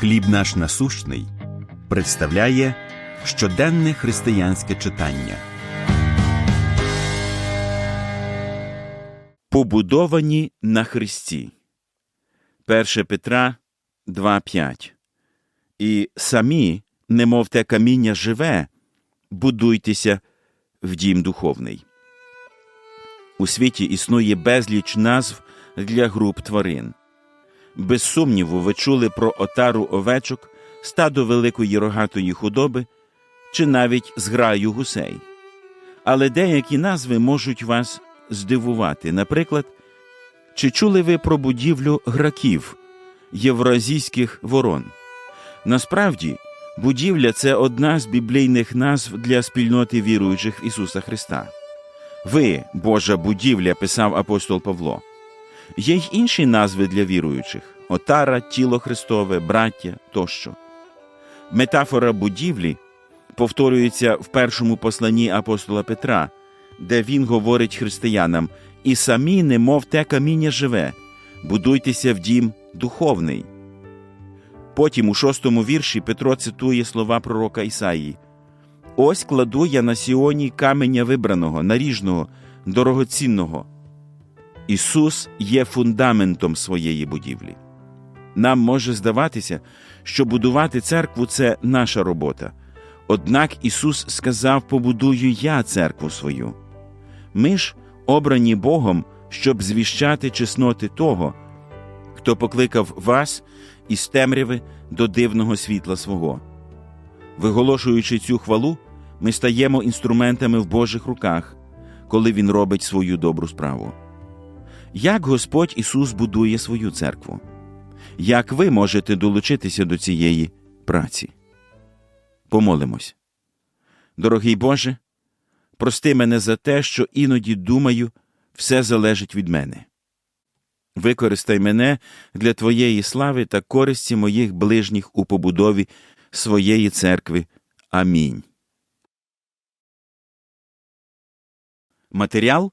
Хліб наш насущний представляє щоденне християнське читання. Побудовані на Христі. 1 Петра 2.5 І самі, немов те каміння живе, будуйтеся в дім духовний. У світі існує безліч назв для груп тварин. Без сумніву, ви чули про отару овечок, стадо великої рогатої худоби чи навіть зграю гусей. Але деякі назви можуть вас здивувати. Наприклад, чи чули ви про будівлю граків, євразійських ворон? Насправді, будівля це одна з біблійних назв для спільноти віруючих в Ісуса Христа. Ви, Божа будівля, писав апостол Павло. Є й інші назви для віруючих отара, тіло Христове, браття тощо. Метафора будівлі повторюється в першому посланні апостола Петра, де він говорить християнам і самі, немов те каміння живе, будуйтеся в дім духовний. Потім у шостому вірші Петро цитує слова пророка Ісаї Ось кладу я на Сіоні каменя вибраного, наріжного, дорогоцінного. Ісус є фундаментом своєї будівлі. Нам може здаватися, що будувати церкву це наша робота. Однак Ісус сказав: побудую я церкву свою. Ми ж обрані Богом, щоб звіщати чесноти того, хто покликав вас із темряви до дивного світла свого. Виголошуючи цю хвалу, ми стаємо інструментами в Божих руках, коли Він робить свою добру справу. Як Господь Ісус будує свою церкву? Як ви можете долучитися до цієї праці? Помолимось. Дорогий Боже, прости мене за те, що іноді думаю, все залежить від мене. Використай мене для Твоєї слави та користі моїх ближніх у побудові своєї церкви. Амінь. Матеріал